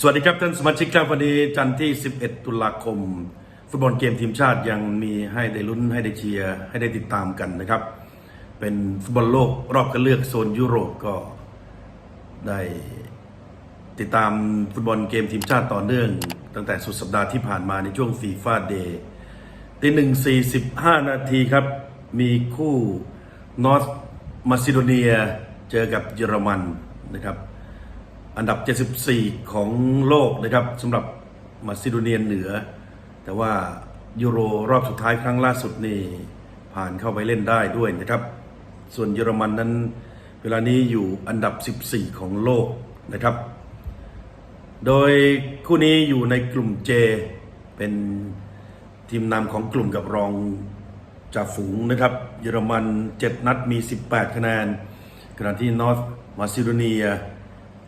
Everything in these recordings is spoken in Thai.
สวัสดีครับท่านสมาชิกครับวันนี้จันทร์ที่ 11 ตุลาคม ฟุตบอลเกมทีมชาติยังมีให้ได้ลุ้นให้ได้เชียร์ให้ได้ติดตามกันนะครับ เป็นฟุตบอลโลกรอบคัดเลือกโซนยุโรปก็ได้ติดตามฟุตบอลเกมทีมชาติต่อเนื่อง ตั้งแต่สุดสัปดาห์ที่ผ่านมาในช่วงฟีฟ่าเดย์ตีหนึ่งสี่สิบห้านาทีครับ มีคู่นอร์ m มาซิโดเนียเจอกับเยอรมันนะครับ อันดับ 74 ของโลกนะครับสำหรับมาซิโดเนียเหนือ แต่ว่ายูโรรอบสุดท้ายครั้งล่าสุดนี่ผ่านเข้าไปเล่นได้ด้วยนะครับ ส่วนเยอรมันนั้น เวลานี้อยู่อันดับ 14 ของโลกนะครับ โดยคู่นี้อยู่ในกลุ่ม J เป็นทีมนำของกลุ่มกับรองจ่าฝูงนะครับ เยอรมัน 7 นัดมี 18 คะแนนขณะที่นอร์ m มาซิโดเนีย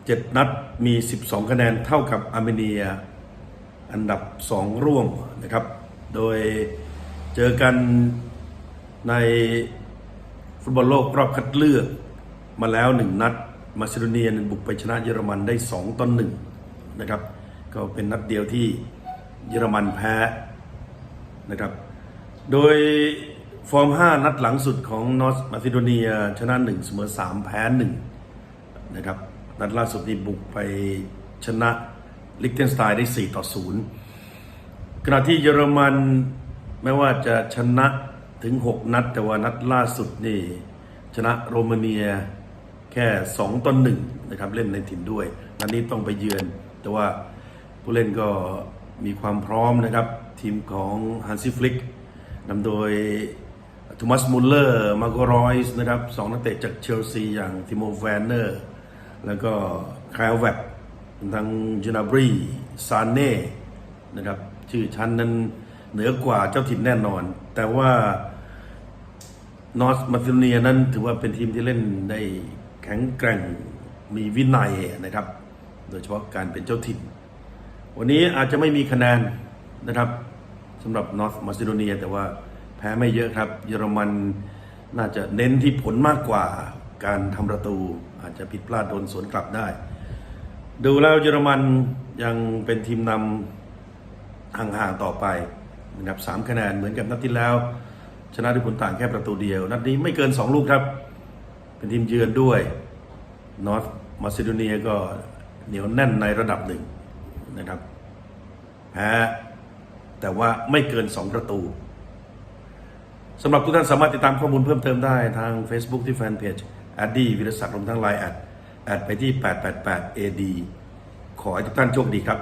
7 นัดมี 12 คะแนนเท่ากับอาร์เมเนีย อันดับ 2 ร่วมนะครับ โดยเจอกันในฟุตบอลโลกรอบคัดเลือกมาแล้ว 1 นัด มาซิโดเนียบุกไปชนะเยอรมันได้ 2 ต่อ1นะครับ ก็เป็นนัดเดียวที่เยอรมันแพ้นะครับ โดยฟอร์ม 5 นัดหลังสุดของนอร์ m มาซิโดเนียชนะ 1 เสมอ 3 แพ้ 1 นะครับ นัดล่าสุดนี้บุกไปชนะลิกเทนสไตน์ได้ 4 ต่อ 0 ขณะที่เยอรมันแม้ว่าจะชนะถึง 6 นัด แต่ว่านัดล่าสุดนี่ ชนะโรมาเนียแค่ 2 ต่อ 1 นะครับ เล่นในถิ่นด้วย นัดนี้ต้องไปเยือน แต่ว่าผู้เล่นก็มีความพร้อมนะครับ ทีมของฮันซิฟลิกนำโดยโทมัสมุลเลอร์มาโกรอยส์นะครับสองนักเตะจากเชลซีอย่างทิโมแวนเนอร์ แล้วก็คายแวบทางจูนาบรีซานเน่นะครับชื่อชั้นนั้นเหนือกว่าเจ้าถิ่นแน่นอน แต่ว่านอร์ m มาซิโดเนียนั้นถือว่าเป็นทีมที่เล่นได้แข็งแกร่งมีวินัยนะครับ โดยเฉพาะการเป็นเจ้าถิ่น วันนี้อาจจะไม่มีคะแนนนะครับสำหรับนอร์ m มาซิโดเนีย แต่ว่าแพ้ไม่เยอะครับ เยอรมันน่าจะเน้นที่ผลมากกว่า การทำประตูอาจจะผิดพลาดโดนสวนกลับได้ ดูแล้วเยอรมันยังเป็นทีมนำห่างๆต่อไปนะครับสามคะแนนเหมือนกับนัดที่แล้ว ชนะด้วยผลต่างแค่ประตูเดียว นัดนี้ไม่เกิน 2 ลูกครับ เป็นทีมเยือนด้วยนอร์ m มาซิโดเนียก็เหนียวแน่นในระดับหนึ่งนะครับแพ้แต่ว่าไม่เกิน 2 ประตูสำหรับทุกท่านสามารถติดตามข้อมูลเพิ่มเติมได้ทาง Facebook ที่แฟนเพจ อดดี้วิรศักดิ์รวมทั้งไลน์แอดแอดไปที่ 888 AD ขอให้ทุกท่านโชคดีครับ